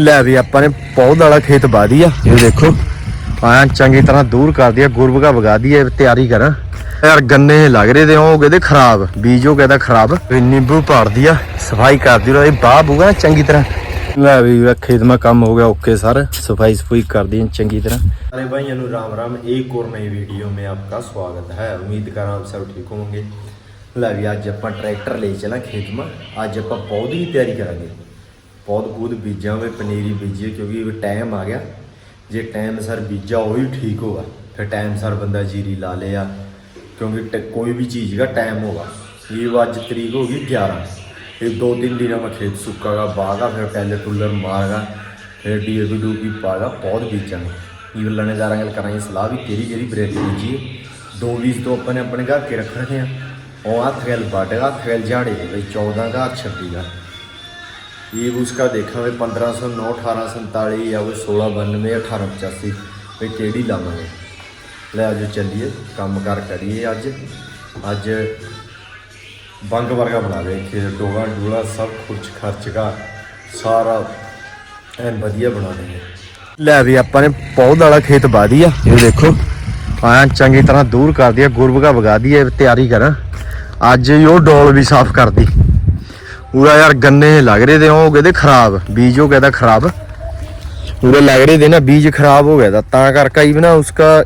ਲੈ ਵੀ ਆਪਾਂ ਨੇ ਪੌਦ ਵਾਲਾ ਖੇਤ ਬਾਦੀ ਆ ਇਹ ਦੇਖੋ ਆਇਆ ਚੰਗੀ ਤਰ੍ਹਾਂ ਦੂਰ ਕਰ ਦਿਆ ਗੁਰਬਗਾ ਵਗਾ ਦੀ ਤਿਆਰੀ ਕਰਾਂ ਯਾਰ ਗੰਨੇ ਲੱਗ ਰਹੇ ਤੇ ਉਹ ਕਹਿੰਦੇ ਖਰਾਬ ਬੀਜ ਉਹ ਕਹਿੰਦਾ ਖਰਾਬ ਇਹ ਨਿੰਬੂ ਪਾੜਦੀ ਆ ਸਫਾਈ ਕਰਦੀ ਰੋ ਇਹ ਬਾਹ ਬੂਗਾ ਨਾ ਚੰਗੀ ਤਰ੍ਹਾਂ ਲੈ ਵੀ ਇਹ ਖੇਤ ਮਾ ਕੰਮ ਹੋ ਗਿਆ ਓਕੇ ਸਰ सफाई सफाई कर दी चंगी तरह अरे भाई राम राम एक और नई वीडियो में आपका स्वागत है उम्मीद कर आप सब ठीक होंगे ਲੈ ਵੀ ਅੱਜ ਆਪਾਂ ਟਰੈਕਟਰ ਲੈ ਚਲਾਂ ਖੇਤ ਮਾ ਅੱਜ ਆਪਾਂ ਪੌਦ ਦੀ ਤਿਆਰੀ ਕਰਾਂਗੇ ਬਹੁਤ ਪੂਦ ਬੀਜਾਂ ਵਿੱਚ ਪਨੀਰੀ ਬੀਜੀ, ਕਿਉਂਕਿ ਟਾਈਮ ਆ ਗਿਆ। ਜੇ ਟਾਈਮ ਸਰ ਬੀਜਾ, ਉਹ ਹੀ ਠੀਕ ਹੋਗਾ ਫਿਰ ਟਾਈਮ ਸਰ ਬੰਦਾ ਜੀਰੀ ਲਾ ਲਿਆ, ਕਿਉਂਕਿ ਕੋਈ ਵੀ ਚੀਜ਼ ਦਾ ਟਾਈਮ ਹੋਗਾ ਇਹ ਅੱਜ ਤਰੀਕ ਹੋ ਗਈ 11 ਇਹ ਦੋ ਤਿੰਨ ਦਿਨਾਂ ਮੈਂ ਖੇਤ ਸੁੱਕਾਗਾ ਬਾਗਾ ਫਿਰ ਪਹਿਲੇ ਟੁੱਲਰ ਮਾਰਗਾ, ਫਿਰ ਡੀਏਪੀ ਡੂਪੀ ਪਾਗਾ ਬਹੁਤ ਬੀਜਾਂਗੇ ਇਹ ਅੱਲਾ ਨੇ ਜ਼ਾਰਾਂ ਗੱਲ ਕਰਾਂਗੇ ਸਲਾਹ ਵੀ ਕਿਹੜੀ ਕਿਹੜੀ ਬਰੇਤੀ ਬੀਜੀ ਦੋ ਬੀਜ ਤੋਂ ਆਪਣੇ ਆਪਣੇ ਘਰ ਕੇ ਰੱਖ ਰਹੇ ਆ। ਉਹ ਹੱਥ ਗੱਲ ਬਾਟੇਗਾ ਫਿਰ ਝਾੜੇ ਵਿੱਚ 14 ਦਾ 26 ਦਾ ये भी उसका देखा मैं पंद्रह सौ नौ अठारह सैंताली या वो सोलह बानवे अठारह पचासी भी केड़ी लावांगे ले अज चलिए काम कार करिए अज अज ਬੰਗ ਵਰਗਾ ਬਣਾ ਦੇ ਕਿ ਡੋਗਾ ਡੂਲਾ ਸਭ ਖੁਰਚ ਖਰਚ ਦਾ ਸਾਰਾ ਐਨ ਵਧੀਆ ਬਣਾ ਦੇਗੇ ਲੈ ਵੀ ਆਪਾਂ ਨੇ ਪੌਦ ਵਾਲਾ ਖੇਤ ਬਾਦੀ ਆ ਇਹ ਦੇਖੋ ਆਇਆ ਚੰਗੀ ਤਰ੍ਹਾਂ ਦੂਰ ਕਰ ਦਿਆ ਗੁਰਬਗਾ ਵਗਾ ਦੀ ਤਿਆਰੀ ਕਰਾਂ ਅੱਜ ਹੀ ਉਹ ਡੋਲ ਵੀ ਸਾਫ਼ ਕਰਦੀ ਪੂਰਾ ਯਾਰ ਗੰਨੇ ਲੱਗ ਰਹੇ ਤੇ ਉਹ ਕਹਿੰਦੇ ਖਰਾਬ ਬੀਜ ਉਹ ਕਹਿੰਦਾ ਖਰਾਬ ਪੂਰੇ ਲੱਗ ਰਹੇ ਤੇ ਨਾ ਬੀਜ ਖਰਾਬ ਹੋ ਗਿਆ ਤਾਂ ਤਾਂ ਕਰਕੇ ਹੀ ਨਾ ਉਸਕਾ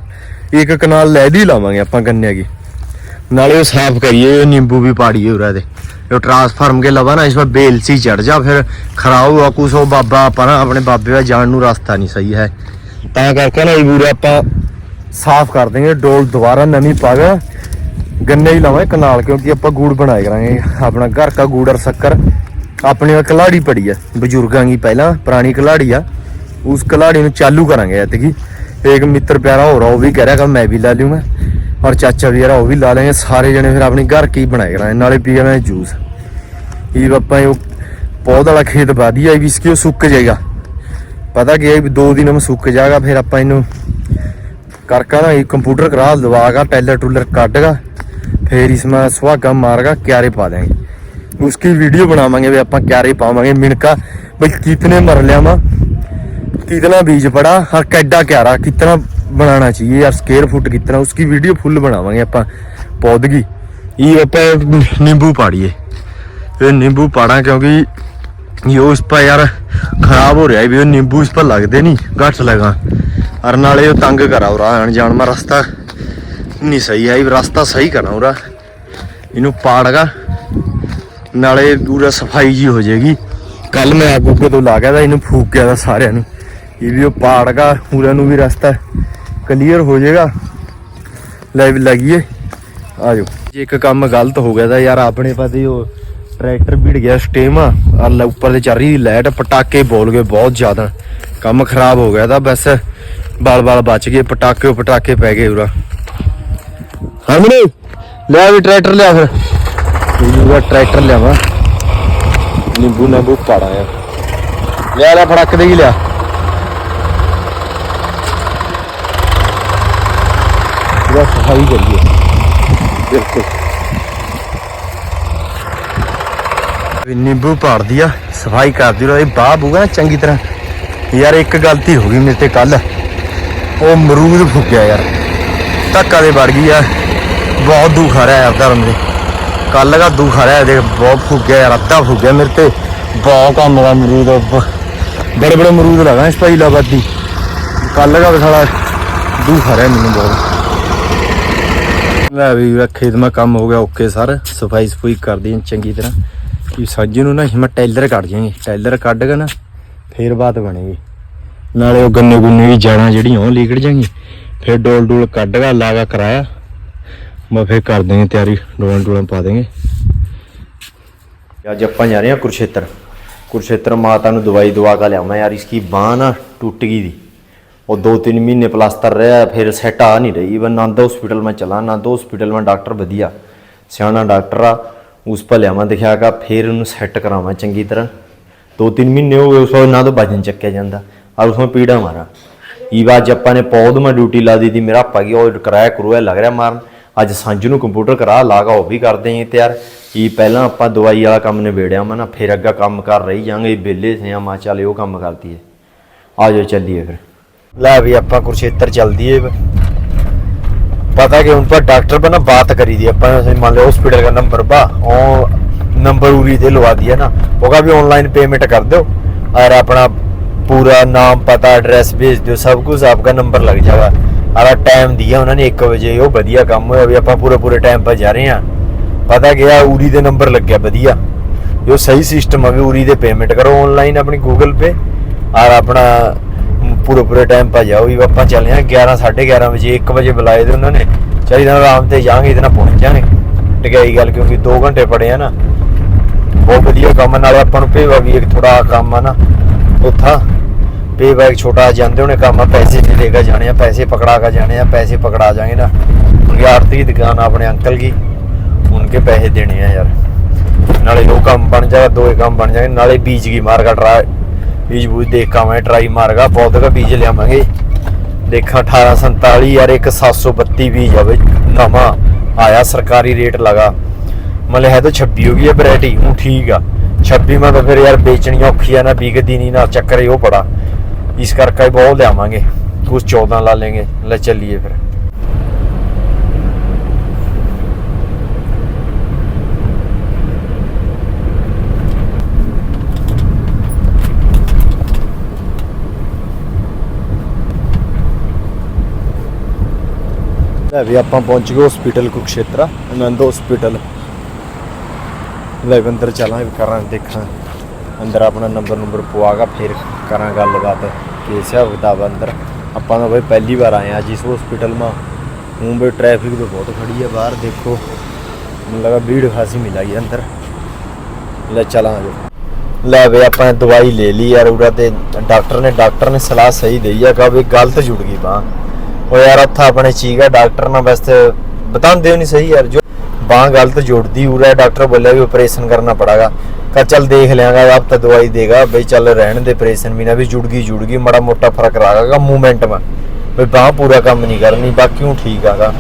ਇੱਕ ਕਨਾਲ ਲੈ ਦੀ ਲਾਵਾਂਗੇ ਆਪਾਂ ਗੰਨੇ की नाले वो साफ करिए ये नींबू भी पाड़िए उरा दे जो ट्रांसफार्म के लवा ना इसमें बेल सी चढ़ जा फिर खराब हुआ कुछ हो बाबा अपना अपने बाबे का जान ਨੂੰ रास्ता नहीं सही है ਤਾਂ ਕਰਕੇ ਨਾ ਇਹ ਪੂਰਾ ਆਪਾਂ ਸਾਫ਼ ਕਰ ਦੇਂਗੇ ਡੋਲ ਦੁਬਾਰਾ ਨਵੀਂ ਪਾ ਕੇ ਗੰਨੇ ਹੀ ਲਾਵਾਂਗੇ ਕਨਾਲ ਕਿਉਂਕਿ ਆਪਾਂ ਗੂੜ ਬਣਾਏ ਕਰਾਂਗੇ। ਆਪਣਾ ਘਰ ਦਾ ਗੂੜ ਔਰ ਸ਼ੱਕਰ। ਆਪਣੀ ਉਹ ਕਲਾੜੀ ਪੜੀ ਆ, ਬਜ਼ੁਰਗਾਂ ਦੀ ਪਹਿਲਾਂ, ਪੁਰਾਣੀ ਕਲਾੜੀ ਆ। ਉਸ ਕਲਾੜੀ ਨੂੰ ਚਾਲੂ ਕਰਾਂਗੇ ਐਤਕੀ ਇੱਕ ਮਿੱਤਰ ਪਿਆਰਾ ਹੋ ਰਹਾ ਉਹ ਵੀ ਕਹਿ ਰਿਹਾ ਕਿ ਮੈਂ ਵੀ ਲਾ ਲੂੰਗਾ ਔਰ ਚਾਚਾ ਵੀ ਯਾਰ ਉਹ ਵੀ ਲਾ ਲੈਂਗੇ ਸਾਰੇ ਜਣੇ ਫਿਰ ਆਪਣੀ ਘਰ ਕੀ ਬਣਾਏ ਕਰਾਂਗੇ। ਨਾਲੇ ਪੀ ਕਰਾਂਗੇ ਜੂਸ। ਇਹ ਆਪਾਂ ਉਹ ਪੌਦ ਵਾਲਾ ਖੇਤ ਵਧੀਆ ਵੀ ਇਸਕੀ ਉਹ ਸੁੱਕ ਜਾਏਗਾ। ਪਤਾ ਕੀ ਹੈ ਵੀ ਦੋ ਦਿਨ ਮੈਂ ਸੁੱਕ ਜਾਏਗਾ, ਫਿਰ ਆਪਾਂ ਇਹਨੂੰ ਕਰਕਾ ਨਾ, ਇਹ ਕੰਪਿਊਟਰ ਕਰਾ ਲਵਾਗਾ ਟੈਲਰ ਟੂਲਰ ਕੱਢਗਾ ਫਿਰ इसमें सुहागा मारगा क्यारे पा देंगे उसकी वीडियो बनावांगे भी ਆਪਾਂ क्यारे पावांगे मिनका भाई कितने मरलिया में कितना बीज पड़ा और कैडा क्यारा कितना बनाना चाहिए यार स्केयर फुट कितना उसकी वीडियो फुल बनावांगे ਆਪਾਂ पौध की ये ਆਪਾਂ नींबू पाड़िए ये नींबू पाड़ा क्योंकि ये उस पर यार खराब हो रहा है भी वो नींबू इस पर लगते नहीं घट लगा और नाले वो तंग करा उरा आन जान में ਨਹੀਂ ਸਹੀ ਹੈ ਰਸਤਾ ਸਹੀ ਕਰਨਾ ਉਹਦਾ। ਇਹਨੂੰ ਪਾੜਗਾ ਨਾਲੇ ਪੂਰਾ ਸਫ਼ਾਈ ਜੀ ਹੋ ਜਾਏਗੀ। ਕੱਲ ਮੈਂ ਆਪ ਉੱਪਰ ਤੋਂ ਲਾ ਗਿਆ ਤਾਂ ਇਹਨੂੰ ਫੂਕ ਗਿਆ ਤਾਂ ਸਾਰਿਆਂ ਨੂੰ। ਇਹ ਵੀ ਉਹ ਪਾੜਗਾ ਪੂਰਾ ਨੂੰ ਵੀ ਰਸਤਾ ਕਲੀਅਰ ਹੋ ਜਾਏਗਾ। ਲਾਈਵ ਲਗੀਏ। ਆਜੋ ਜੇ ਇੱਕ ਕੰਮ ਗਲਤ ਹੋ ਗਿਆ ਦਾ ਯਾਰ ਆਪਣੇ ਪਾਸੇ ਉਹ ਟਰੈਕਟਰ ਭੀੜ ਗਿਆ ਸਟੇਮ ਆ। ਉੱਪਰ ਤੇ ਚੱਲ ਰਹੀ ਲਾਈਟ ਪਟਾਕੇ ਬੋਲ ਗਏ ਬਹੁਤ ਜ਼ਿਆਦਾ। ਕੰਮ ਖਰਾਬ ਹੋ ਗਿਆ ਤਾਂ ਬਸ ਬਾਲ ਬਾਲ ਬਚ ਗਏ, ਪਟਾਕੇ ਪਟਾਕੇ ਪੈ ਗਏ ਉਰਾ। ਹਰਮਨੇ ਲੈ ਵੀ ਟਰੈਕਟਰ ਲਿਆ ਫਿਰ। ਇਹ ਟਰੈਕਟਰ ਲਿਆਵਾ। ਨਿੰਬੂ ਨਿੰਬੂ ਪਾੜਾ ਆ। ਲਿਆ ਲੈ ਫੜਕ ਦੇ ਹੀ ਲਿਆ। ਇਹਦਾ ਸਫ਼ਾਈ ਕਰੀਏ। ਬਿਲਕੁਲ। ਵੀ ਨਿੰਬੂ ਪਾੜਦੀ ਆ ਸਫ਼ਾਈ ਕਰਦੀ ਰਹੀ। ਬਾਹ ਬੂਗਾ ਨਾ ਚੰਗੀ ਤਰ੍ਹਾਂ। ਯਾਰ ਇੱਕ ਗਲਤੀ ਹੋ ਗਈ ਮੇਰੇ ਤੇ ਕੱਲ ਉਹ ਅਮਰੂਦ ਫੁੱਕਿਆ ਯਾਰ। ਧੱਕਾ ਦੇ ਵੜ ਗਈ ਆ। ਬਹੁਤ ਦੁੱਖ ਆ ਰਿਹਾ ਯਾਰ ਧਰਮ ਦੇ ਕੱਲ ਦਾ ਦੁੱਖ ਆ ਰਿਹਾ, ਦੇਖ, ਬਹੁਤ ਫੁੱਕਿਆ ਯਾਰ, ਅੱਧਾ ਫੁੱਕਿਆ ਮੇਰੇ ਤੇ। ਬਹੁਤ ਕੰਮ ਦਾ ਅਮਰੂਦ ਬੜੇ ਬੜੇ ਅਮਰੂਦ ਲਗਾ ਇਸ ਭਾਈ ਲਾਬਾਦੀ। ਕੱਲ ਦਾ ਸਾਲਾ ਦੁੱਖ ਆ ਰਿਹਾ ਮੈਨੂੰ ਬਹੁਤ। ਲੈ ਵੀ ਖੇਤ ਮਾ ਕੰਮ ਹੋ ਗਿਆ ਓਕੇ ਸਰ। ਸਫ਼ਾਈ ਸਫੂਈ ਕਰਦੀ ਚੰਗੀ ਤਰ੍ਹਾਂ। ਕਿ ਸੱਜ ਨੂੰ ਨਾ ਅਸੀਂ ਮੈਂ ਟੈਲਰ ਕੱਢ ਜਾਵਾਂਗੇ ਟੈਲਰ ਕੱਢ ਕੇ ਨਾ ਫੇਰ ਬਾਤ ਬਣੇਗੀ। ਨਾਲੇ ਉਹ ਗੰਨੇ ਗੁੰਨੇ ਵੀ ਜਾਣਾ ਜਿਹੜੀਆਂ ਉਹ ਲੀਕੜ ਜਾਣਗੀ ਫਿਰ ਡੋਲ ਡੋਲ ਕੱਢ ਕੇ ਲਾਗਾ ਕਰਾਇਆ। ਮੈਂ ਫੇਰ ਕਰ ਦੇਂਗੇ ਤਿਆਰੀ ਡੋਲਨ ਡੋਲਨ ਪਾ ਦੇਂਗੇ ਅੱਜ ਆਪਾਂ ਜਾ ਰਹੇ ਹਾਂ ਕੁਰਸ਼ੇਤਰ ਕੁਰਸ਼ੇਤਰ ਮਾਤਾ ਨੂੰ ਦਵਾਈ ਦਵਾ ਕੇ ਲਿਆਉਣਾ ਯਾਰ ਇਸकी ਬਾਹ ਨਾ ਟੁੱਟ ਗਈ ਦੀ। ਉਹ 2-3 ਮਹੀਨੇ ਪਲਾਸਟਰ ਰਿਹਾ, ਫਿਰ ਸੈਟ ਆ ਨਹੀਂ ਰਹੀ। ਇਵਨ ਨੰਦ ਹਸਪੀਟਲ ਮੈਂ ਚਲਾ ਨੰਦ ਹਸਪੀਟਲ ਮੈਂ ਡਾਕਟਰ ਵਧੀਆ। ਸਿਆਣਾ ਡਾਕਟਰ ਆ, ਉਸ ਭਲਿਆ ਲਿਆਵਾਂ ਦਿਖਾ ਕੇ ਫਿਰ ਉਹਨੂੰ ਸੈੱਟ ਕਰਾਵਾਂ ਚੰਗੀ ਤਰ੍ਹਾਂ। 2-3 ਮਹੀਨੇ ਹੋ ਗਏ, ਉਸ ਤੋਂ ਤੋਂ ਵਜਨ ਚੱਕਿਆ ਜਾਂਦਾ। ਔਰ ਉਸ ਨੂੰ ਪੀੜਾ ਮਾਰਾ। ਇਹ ਵਾਰ ਆਪਾਂ ਨੇ ਪੌਦ ਮੈਂ ਡਿਊਟੀ ਲਾ ਦਿੱਤੀ, ਮੇਰਾ ਆਪਾ ਕੀ ਉਹ ਕਰਾਇਆ ਕਰੂਆ ਲੱਗ ਰਿਹਾ ਮਾਰਨ। ਅੱਜ ਸਾਂਝੂ ਨੂੰ ਕੰਪਿਊਟਰ ਕਰਾ ਲਾਗਾ ਉਹ ਵੀ ਕਰਦੇ ਆਂ ਤਿਆਰ ਇਹ ਪਹਿਲਾਂ ਆਪਾਂ ਦਵਾਈ ਵਾਲਾ ਕੰਮ ਨਿਬੇੜਿਆ ਮੈਂ ਨਾ ਫਿਰ ਅੱਗਾ ਕੰਮ ਕਰ ਰਹੀ ਜਾਂਗੇ ਬੇਲੇ ਸੇ ਆ ਮਾ ਚੱਲ ਉਹ ਕੰਮ ਕਰਦੀ ਏ ਆ ਜਾਓ ਚੱਲੀਏ ਫਿਰ ਲੈ ਵੀ ਆਪਾਂ ਕੁਰਸ਼ੇਤਰ ਚੱਲਦੀ ਏ पता कि उन पर डॉक्टर पर ना बात करी थी अपन जैसे मान लो हॉस्पिटल का नंबर बा और नंबर उरी दे लवा दिया ना होगा भी ऑनलाइन पेमेंट कर दो और अपना पूरा नाम पता एड्रेस भेज दो सब कुछ आपका नंबर लग जाएगा ਆਲਾ ਟਾਈਮ ਦਿਆ ਉਹਨਾਂ ਨੇ 1 ਵਜੇ ਉਹ ਵਧੀਆ ਕੰਮ ਹੋਇਆ ਵੀ ਆਪਾਂ ਪੂਰੇ ਪੂਰੇ ਟਾਈਮ 'ਤੇ ਜਾ ਰਹੇ ਆ ਪਤਾ ਗਿਆ ਉਰੀ ਦੇ ਨੰਬਰ ਲੱਗਿਆ ਵਧੀਆ। ਜੋ ਸਹੀ ਸਿਸਟਮ ਹੈ ਉਰੀ ਦੇ ਪੇਮੈਂਟ ਕਰੋ ਆਨਲਾਈਨ ਆਪਣੀ ਗੂਗਲ ਪੇ ਔਰ ਆਪਣਾ ਪੂਰੇ ਪੂਰੇ ਟਾਈਮ 'ਤੇ ਜਾਓ ਵੀ ਆਪਾਂ ਚੱਲੇ ਆ 11 11:30 ਵਜੇ 1 ਵਜੇ ਬੁਲਾਏ ਦੇ ਉਹਨਾਂ ਨੇ। ਚਾਹੀਦਾ ਆਰਾਮ ਤੇ ਜਾਾਂਗੇ ਇਹਦੇ ਨਾਲ ਪਹੁੰਚ ਜਾਾਂਗੇ ਟਿਕਾਈ ਗੱਲ ਕਿਉਂਕਿ 2 ਘੰਟੇ ਪੜੇ ਆ ਨਾ। ਬਹੁਤ ਵਧੀਆ ਕੰਮ ਨਾਲ ਆਪਾਂ ਨੂੰ ਭੇਵਾ ਵੀ ਇੱਕ ਥੋੜਾ ਕੰਮ ਆ ਨਾ। ਉੱਥਾ ਭੇਵਾ ਇੱਕ ਛੋਟਾ ਜਾਂਦੇ ਹੋਣੇ ਕੰਮ ਆ, ਪੈਸੇ ਵੀ ਲੈਗਾ ਜਾਣੇ ਆ, ਪੈਸੇ ਪਕੜਾ ਕੇ ਜਾਣੇ ਆ, ਪੈਸੇ ਪਕੜਾ ਜਾਗੇ ਨਾ। ਕਿਉਂਕਿ ਆਰਤੀ ਦੀ ਦੁਕਾਨ ਆ, ਆਪਣੇ ਅੰਕਲ ਕੀ ਉਨਕੇ ਪੈਸੇ ਦੇਣੇ ਆ ਯਾਰ। ਨਾਲੇ ਉਹ ਕੰਮ ਬਣ ਜਾਏਗਾ, ਦੋਏ ਕੰਮ ਬਣ ਜਾਣਗੇ। ਨਾਲੇ ਬੀਜ ਕੀ ਮਾਰਗਾ ਟਰਾ ਬੀਜ ਬੂਜ ਦੇਖ ਕਾਵੇਂ ਟਰਾਈ ਮਾਰਗਾ ਪੌਦ ਦਾ ਲਿਆਵਾਂਗੇ। ਦੇਖਾਂ 1847 ਯਾਰ, ਇੱਕ 732 ਬੀਜ ਆਵੇ ਨਵਾਂ ਆਇਆ, ਸਰਕਾਰੀ ਰੇਟ ਲਗਾ। ਮਤਲਬ ਹੈ ਤਾਂ 26 ਹੋ ਗਈ ਹੈ ਵੈਰਾਈਟੀ ਉਹ ਠੀਕ ਆ। 26 ਮੈਂ ਤਾਂ ਫਿਰ ਯਾਰ ਵੇਚਣੀ ਔਖੀ ਆ ਨਾ ਵਿਕਦੀ ਨਹੀਂ ਨਾ ਚੱਕਰ ਹੀ ਉਹ ਬੜਾ। ਇਸ ਕਰਕੇ ਬਹੁਤ ਲਿਆਵਾਂਗੇ। ਕੁਝ 14 ਲਾ ਲੈਂਗੇ ਲੈ ਚੱਲੀਏ ਫਿਰ। ਲੈ ਵੀ ਆਪਾਂ ਪਹੁੰਚ ਗਏ ਹਸਪੀਟਲ ਕੁਕਸ਼ੇਤਰਾ ਆਨੰਦ ਹਸਪੀਟਲ ਲੈ ਵੀ ਅੰਦਰ ਚਲਾਂ ਕਰਾਂ ਦੇਖਾਂ ਅੰਦਰ ਆਪਣਾ ਨੰਬਰ ਨੰਬਰ ਪਵਾਗਾ, ਫਿਰ ਕਰਾਂ ਗੱਲਬਾਤ। ਕੇਸ ਹੈ ਕਿਤਾਬ ਅੰਦਰ। ਆਪਾਂ ਤਾਂ ਬਈ ਪਹਿਲੀ ਵਾਰ ਆਏ ਆ ਜਿਸ ਹਸਪੀਟਲ ਮਾ। ਮੁੰਬਈ ਟ੍ਰੈਫਿਕ ਤਾਂ ਬਹੁਤ ਖੜੀ ਹੈ ਬਾਹਰ ਦੇਖੋ। ਮੈਨੂੰ ਲੱਗਾ ਭੀੜ ਖਾਸੀ ਮਿਲਾਈ ਅੰਦਰ। ਲੈ ਚਲਾਂ ਜੋ। ਲੈ ਵੇ ਆਪਾਂ ਦਵਾਈ ਲੈ ਲਈ ਯਾਰ ਉਰਾ ਤੇ ਡਾਕਟਰ ਨੇ ਡਾਕਟਰ ਨੇ ਸਲਾਹ ਸਹੀ ਦੇਈ ਆ, ਕਹਾ ਵੀ ਗਲਤ ਜੁੜ ਗਈ ਬਾਹ। ਉਹ ਯਾਰ ਹੱਥ ਆਪਣੇ ਚੀਗਾ ਡਾਕਟਰ ਨਾਲ ਬਸ ਬਤਾਉਂਦੇ ਨਹੀਂ ਸਹੀ ਯਾਰ। ਜੋ ਬਾਹ ਗਲਤ ਜੁੜਦੀ, ਉਰਾ ਡਾਕਟਰ ਬੋਲਿਆ ਵੀ ਆਪਰੇਸ਼ਨ ਕਰਨਾ ਪੜਾਗਾ। ਕਾ ਚੱਲ ਦੇਖ ਲਿਆਂਗਾ ਆਪ ਤਾਂ ਦਵਾਈ ਦੇਗਾ। ਬਈ ਚੱਲ ਰਹਿਣ ਦੇ ਆਪਰੇਸ਼ਨ ਵੀ ਨਾ ਵੀ ਜੁੜ ਗਈ ਜੁੜ ਗਈ ਮੜਾ ਮੋਟਾ ਫ਼ਰਕ ਰਾਗਾਗਾ ਮੂਵਮੈਂਟ ਮਾ ਬਈ ਬਾਹ ਪੂਰਾ ਕੰਮ ਨਹੀਂ ਕਰਨੀ ਬਾਕੀ ਉਹ ਠੀਕ ਆਗਾ।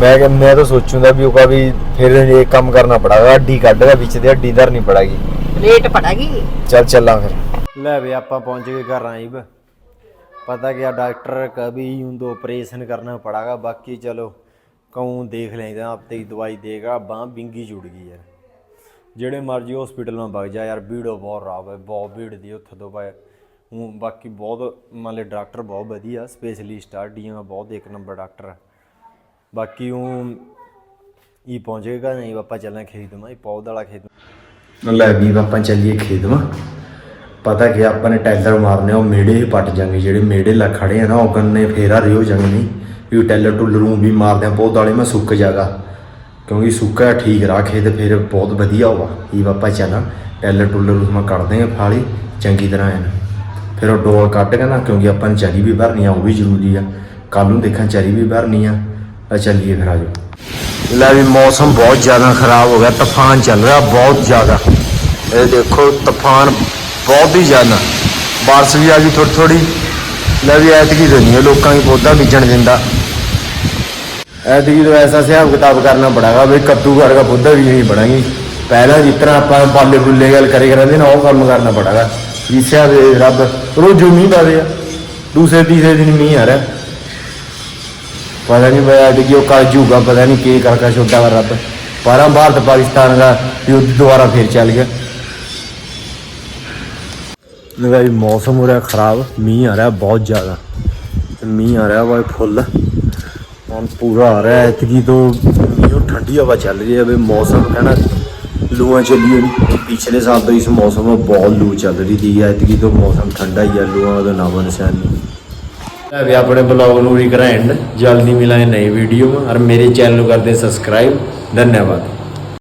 ਮੈਂ ਮੈਂ ਤਾਂ ਸੋਚੂੰਦਾ ਵੀ ਉਹ ਕਾ ਵੀ ਫਿਰ ਇਹ ਕੰਮ ਕਰਨਾ ਪੜਾਗਾ ਹੱਡੀ ਕੱਢਦਾ ਵਿੱਚ ਦੇ ਹੱਡੀ ਦਰ ਨਹੀਂ ਪੜਾਗੀ। ਲੇਟ ਪੜਾਗੀ? ਚੱਲ ਚੱਲਾਂ ਫਿਰ। ਲੈ ਵੇ ਆਪਾਂ ਪਹੁੰਚ ਗਏ ਘਰ ਆਈਬ ਪਤਾ ਕਿ ਆ ਡਾਕਟਰ ਕਭੀ यूं ਦੋ ਆਪਰੇਸ਼ਨ ਕਰਨਾ ਪੜਾਗਾ ਬਾਕੀ ਚਲੋ ਕਉ ਦੇਖ ਲੈਂਦਾ ਆਪਤੇ ਦਵਾਈ ਦੇਗਾ ਬਾਹ ਬਿੰਗੀ ਜੁੜ ਗਈ ਯਾਰ। ਜਿਹੜੇ ਮਰਜ਼ੀ ਹਸਪੀਟਲ में ਵਗ ਜਾ, ਯਾਰ ਭੀੜੋ ਬਹੁਤ ਰਾਬ ਹੈ, ਬਹੁਤ ਭੀੜ ਦੀ ਉੱਥੇ ਤੋਂ ਬਾਅਦ। ਹੂੰ, ਬਾਕੀ ਬਹੁਤ ਮਤਲਬ ਡਾਕਟਰ ਬਹੁਤ ਵਧੀਆ ਸਪੈਸ਼ਲਿਸਟ ਆ ਡੀਆਂ ਬਹੁਤ ਇੱਕ ਨੰਬਰ ਡਾਕਟਰ ਹੈ ਬਾਕੀ ਉਹ ਇਹ ਪਹੁੰਚੇਗਾ ਨਹੀਂ ਆਪਾਂ ਚੱਲਾਂ ਖੇਤ ਮਾ, ਇਹ ਪੌਦ ਵਾਲਾ ਖੇਤ ਲੈ ਵੀ ਆਪਾਂ ਚੱਲੀਏ ਖੇਤ ਮਾ। ਪਤਾ ਕਿ ਆਪਾਂ ਨੇ ਟੈਲਰ ਮਾਰਨੇ ਉਹ ਮੇੜੇ ਹੀ ਪੱਟ ਜਾਂਗੇ, ਜਿਹੜੇ ਮੇੜੇ ਲਾ ਖੜੇ ਆ ਨਾ, ਉਹ ਕੰਨੇ ਫੇਰਾ ਰਿਓ ਜਾਂਗੇ ਨਹੀਂ ਵੀ ਟੈਲਰ ਟੁੱਲਰ ਨੂੰ ਵੀ ਮਾਰਦੇ ਆ ਪੌਦ ਵਾਲੇ, ਮੈਂ ਸੁੱਕ ਜਾਗਾ। ਕਿਉਂਕਿ ਸੁੱਕਾ ਠੀਕ ਰੱਖੇ ਤੇ ਫਿਰ ਬਹੁਤ ਵਧੀਆ ਹੋਵਾ ਇਹ ਆਪਾਂ ਚੱਲਾਂ ਟੈਲਰ ਟੁੱਲਰ ਉਸ ਕੱਢਦੇ ਆ ਫਾਲੀ, ਚੰਗੀ ਤਰ੍ਹਾਂ ਐਨ ਫਿਰ ਉਹ ਡੋਰ ਕੱਢ ਕੇ ਨਾ, ਕਿਉਂਕਿ ਆਪਾਂ ਨੂੰ ਚਰੀ ਵੀ ਭਰਨੀ ਆ, ਉਹ ਵੀ ਜ਼ਰੂਰੀ ਆ। ਕੱਲ ਨੂੰ ਦੇਖਾਂ ਚਰੀ ਵੀ ਭਰਨੀ ਆ ਆ ਚੱਲੀਏ ਫਿਰ ਆਜੋ। ਲੈ ਵੀ ਮੌਸਮ ਬਹੁਤ ਜ਼ਿਆਦਾ ਖਰਾਬ ਹੋ ਗਿਆ, ਤੂਫਾਨ ਚੱਲ ਰਿਹਾ ਬਹੁਤ ਜ਼ਿਆਦਾ। ਇਹ ਦੇਖੋ, ਤੂਫਾਨ ਬਹੁਤ ਹੀ ਜ਼ਿਆਦਾ। ਬਾਰਿਸ਼ ਵੀ ਆ ਗਈ ਥੋੜੀ ਥੋੜੀ ਲੈ ਵੀ ਐਤਕੀ ਤਾਂ ਹੈ ਲੋਕਾਂ ਦੀ ਪੌਦਾ ਬੀਜਣ ਦਿੰਦਾ। ਐਤਕੀ ਤੋਂ ਐਸਾ ਹਿਸਾਬ ਕਿਤਾਬ ਕਰਨਾ ਪੜਾਗਾ ਬਈ ਕੱਦੂ ਵਰਗਾ ਬੁੱਧਾ ਵੀ ਨਹੀਂ ਬਣਾਂਗੀ। ਪਹਿਲਾਂ ਜਿਤਨਾ ਆਪਾਂ ਬਾਲੇ ਬੁੱਲੇ ਗੱਲ ਕਰੇ ਕਰਦੇ ਨਾ, ਉਹ ਕੰਮ ਕਰਨਾ ਪੜਾਗਾ। ਈਸ਼ਾ ਦੇ ਰੱਬ, ਰੋਜ਼ ਮੀਂਹ ਪਾਵੇ ਆ। ਦੂਸਰੇ, ਤੀਸਰੇ ਦਿਨ ਮੀਂਹ ਆ ਰਿਹਾ। ਪਤਾ ਨਹੀਂ ਬਈ ਐਤਕੀ ਉਹ ਕਰ ਜੂਗਾ, ਪਤਾ ਨਹੀਂ ਕੀ ਕਰਕਾ ਛੋਟਾ ਵਾ ਰੱਬ। ਪਰ ਭਾਰਤ ਪਾਕਿਸਤਾਨ ਦਾ ਯੁੱਧ ਦੁਬਾਰਾ ਫੇਰ ਚੱਲ ਗਿਆ। ਨਵੇਂ ਮੌਸਮ ਹੋ ਰਿਹਾ ਖਰਾਬ, ਮੀਂਹ ਆ ਰਿਹਾ ਬਹੁਤ ਜ਼ਿਆਦਾ। ਮੀਂਹ ਆ ਰਿਹਾ ਵਾ ਫੁੱਲ। ਨੁਕਸਾਨ ਪੂਰਾ ਆ ਰਿਹਾ ਇਤਕੀ ਤੋਂ ਮੀਂਹ ਠੰਡੀ ਹਵਾ ਚੱਲ ਰਹੀ ਹੈ। ਵੀ ਮੌਸਮ ਕਹਿਣਾ ਲੂਆਂ ਚੱਲੀ ਹੋਈ ਪਿਛਲੇ ਸਾਲ ਤੋਂ ਇਸ ਮੌਸਮ ਵਿੱਚ ਬਹੁਤ ਲੂ ਚੱਲ ਰਹੀ ਦੀ ਹੈ ਇਤਕੀ ਤੋਂ ਮੌਸਮ ਠੰਡਾ ਹੀ ਆ। ਲੂਆਂ ਦਾ ਨਾਮ ਨਿਸ਼ਾਨ ਨਹੀਂ। ਲੈ ਵੀ ਆਪਣੇ ਬਲੌਗ ਨੂੰ ਰਿਕਰੈਂਡ ਜਲਦੀ ਮਿਲਾਂਗੇ ਨਵੀਂ ਵੀਡੀਓ। ਔਰ ਮੇਰੇ ਚੈਨਲ ਨੂੰ ਕਰਦੇ ਸਬਸਕ੍ਰਾਈਬ। ਧੰਨਵਾਦ।